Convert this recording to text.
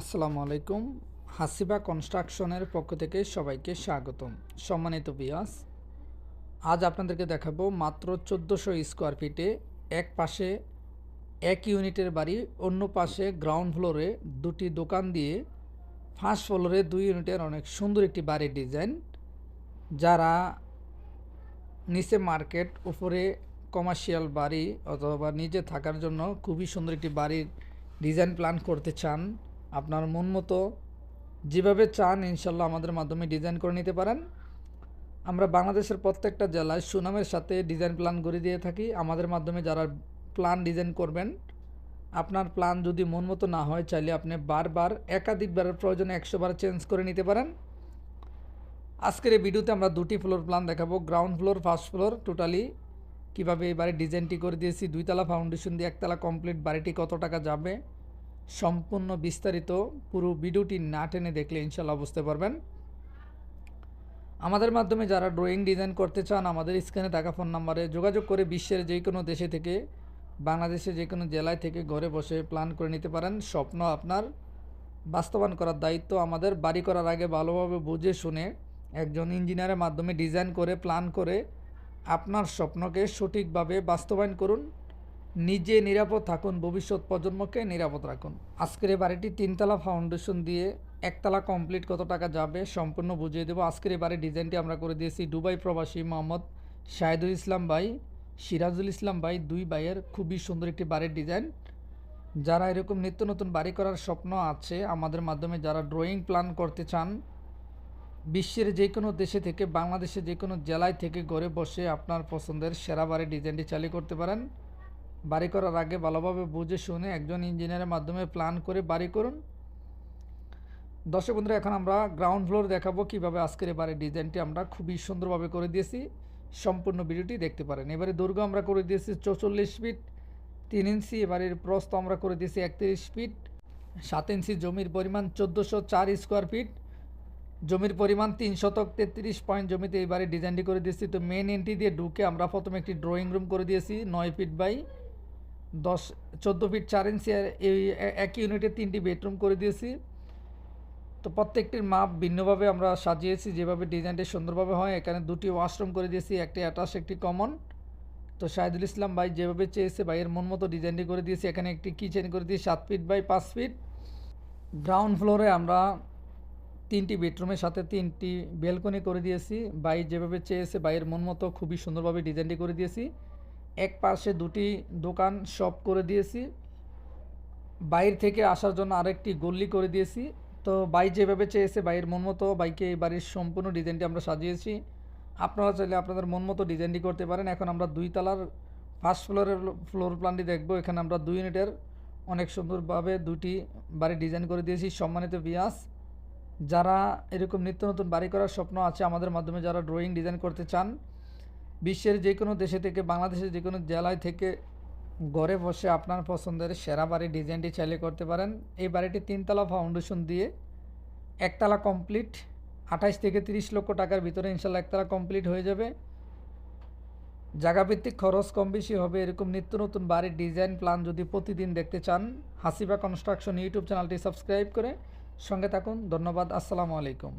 আসসালামু আলাইকুম। হাসিবা কনস্ট্রাকশনের পক্ষ থেকে সবাইকে স্বাগতম। সম্মানিত বিয়াস আজ আপনাদেরকে দেখাবো মাত্র চোদ্দোশো স্কোয়ার ফিটে এক পাশে এক ইউনিটের বাড়ি, অন্য পাশে গ্রাউন্ড ফ্লোরে দুটি দোকান দিয়ে ফার্স্ট ফ্লোরে দুই ইউনিটের অনেক সুন্দর একটি বাড়ির ডিজাইন, যারা নিচে মার্কেট, উপরে কমার্শিয়াল বাড়ি অথবা নিজে থাকার জন্য খুবই সুন্দর একটি বাড়ির ডিজাইন প্ল্যান করতে চান। আপনার মন মতো যেভাবে চান ইনশাল্লাহ আমাদের মাধ্যমে ডিজাইন করে নিতে পারেন। আমরা বাংলাদেশের প্রত্যেকটা জেলায় সুনামের সাথে ডিজাইন প্ল্যান করে দিয়ে থাকি। আমাদের মাধ্যমে যারা প্ল্যান ডিজাইন করবেন, আপনার প্ল্যান যদি মন মতো না হয়, চাইলে আপনি বারবার একাধিকবারের প্রয়োজনে একশো বার চেঞ্জ করে নিতে পারেন। আজকের এই ভিডিওতে আমরা দুটি ফ্লোর প্ল্যান দেখাবো। Ground floor first floor totally কীভাবে এই বাড়ির ডিজাইনটি করে দিয়েছি। দুইতলা ফাউন্ডেশন দিয়ে একতলা কমপ্লিট বাড়িটি কত টাকা যাবে? সম্পূর্ণ বিস্তারিত পুরো ভিডিওটি না টেনে দেখলে ইনশাল্লাহ বুঝতে পারবেন। আমাদের মাধ্যমে যারা ড্রয়িং ডিজাইন করতে চান, আমাদের স্ক্রিনে থাকা ফোন নাম্বারে যোগাযোগ করে বিশ্বের যে কোনো দেশে থেকে বাংলাদেশে যে কোনো জেলায় থেকে ঘরে বসে প্ল্যান করে নিতে পারেন। স্বপ্ন আপনার বাস্তবায়ন করার দায়িত্ব আমাদের। বাড়ি করার আগে ভালোভাবে বুঝে শুনে একজন ইঞ্জিনিয়ারের মাধ্যমে ডিজাইন করে প্ল্যান করে আপনার স্বপ্নকে সঠিকভাবে বাস্তবায়ন করুন। নিজে নিরাপদ থাকুন, ভবিষ্যৎ প্রজন্মকে নিরাপদ রাখুন। আজকের এই বাড়িটি তিনতলা ফাউন্ডেশন দিয়ে একতলা কমপ্লিট কত টাকা যাবে সম্পূর্ণ বুঝিয়ে দেবো। আজকের এই বাড়ির ডিজাইনটি আমরা করে দিয়েছি দুবাই প্রবাসী মোহাম্মদ শাহিদুল ইসলাম ভাই, সিরাজুল ইসলাম ভাই, দুই ভাইয়ের খুবই সুন্দর একটি বাড়ির ডিজাইন। যারা এরকম নিত্য নতুন বাড়ি করার স্বপ্ন আছে, আমাদের মাধ্যমে যারা ড্রয়িং প্ল্যান করতে চান, বিশ্বের যে কোনো দেশে থেকে বাংলাদেশে যে কোনো জেলায় থেকে ঘরে বসে আপনার পছন্দের সেরা বাড়ির ডিজাইনটি চালু করতে পারেন। বাড়ি করার আগে ভালোভাবে বুঝে শুনে একজন ইঞ্জিনিয়ারের মাধ্যমে প্ল্যান করে বাড়ি করুন। দর্শক বন্ধুরা, এখন আমরা গ্রাউন্ড ফ্লোর দেখাবো কীভাবে আজকের এবারে ডিজাইনটি আমরা খুবই সুন্দরভাবে করে দিয়েছি। সম্পূর্ণ ভিডিওটি দেখতে পারেন। এবারে দুর্গ আমরা করে দিয়েছি চৌচল্লিশ ফিট তিন ইঞ্চি। এবারের প্রস্ত আমরা করে দিয়েছি একত্রিশ ফিট সাত ইঞ্চি। জমির পরিমাণ চোদ্দোশো চার স্কোয়ার ফিট জমির পরিমাণ তিন শতক তেত্রিশ পয়েন্ট জমিতে এবারে ডিজাইনটি করে দিয়েছি। তো মেন এন্ট্রি দিয়ে ঢুকে আমরা প্রথমে একটি ড্রয়িং রুম করে দিয়েছি, নয় ফিট বাই দশ, চোদ্দ ফিট চার ইঞ্চি এই একই ইউনিটে তিনটি বেডরুম করে দিয়েছি। তো প্রত্যেকটির মাপ ভিন্নভাবে আমরা সাজিয়েছি, যেভাবে ডিজাইনটি সুন্দরভাবে হয়, এখানে দুটি ওয়াশরুম করে দিয়েছি, একটি অ্যাটাচ একটি কমন তো শাহিদুল ইসলাম ভাই যেভাবে চেয়েছে, ভাইয়ের মন মতো ডিজাইনটি করে দিয়েছি, এখানে একটি কিচেন করে দিয়েছি, সাত ফিট বাই পাঁচ ফিট গ্রাউন্ড ফ্লোরে আমরা তিনটি বেডরুমের সাথে তিনটি বেলকনি করে দিয়েছি। বাই যেভাবে চেয়েছে বাইয়ের মন মতো খুবই সুন্দরভাবে ডিজাইনটি করে দিয়েছি। এক পাশে দুটি দোকান শপ করে দিয়েছি। বাইরে থেকে আসার জন্য আরেকটি গল্লি করে দিয়েছি। তো বাই যেভাবে চেয়েছে বাইয়ের মন মতো বাইকে এই বাড়ির সম্পূর্ণ ডিজাইনটি আমরা সাজিয়েছি। আপনারা চাইলে আপনাদের মন মতো ডিজাইনটি করতে পারেন। এখন আমরা দুই তলার ফার্স্ট ফ্লোরের ফ্লোর প্ল্যানটি দেখব। এখানে আমরা দুই ইউনিটের অনেক সুন্দরভাবে দুটি বাড়ি ডিজাইন করে দিয়েছি। সম্মানিত বিয়াস যারা এরকম নিত্য নতুন বাড়ি করার স্বপ্ন আছে, আমাদের মাধ্যমে যারা ড্রয়িং ডিজাইন করতে চান বিশ্বের যে কোনো দেশে থেকে, বাংলাদেশের যে কোনো জেলায় থেকে ঘরে বসে আপনার পছন্দের সেরা বাড়ির ডিজাইনটি চাইলে করতে পারেন। এই বাড়িটি তিনতলা ফাউন্ডেশন দিয়ে একতলা কমপ্লিট আঠাশ থেকে তিরিশ লক্ষ টাকার ভিতরে ইনশাল্লাহ একতলা কমপ্লিট হয়ে যাবে। জায়গাভিত্তিক খরচ কম বেশি হবে, এরকম নিত্য নতুন বাড়ির ডিজাইন প্ল্যান যদি প্রতিদিন দেখতে চান, হাসিবা কনস্ট্রাকশন ইউটিউব চ্যানেলটি সাবস্ক্রাইব করে সঙ্গে থাকুন। ধন্যবাদ, আসসালামু আলাইকুম।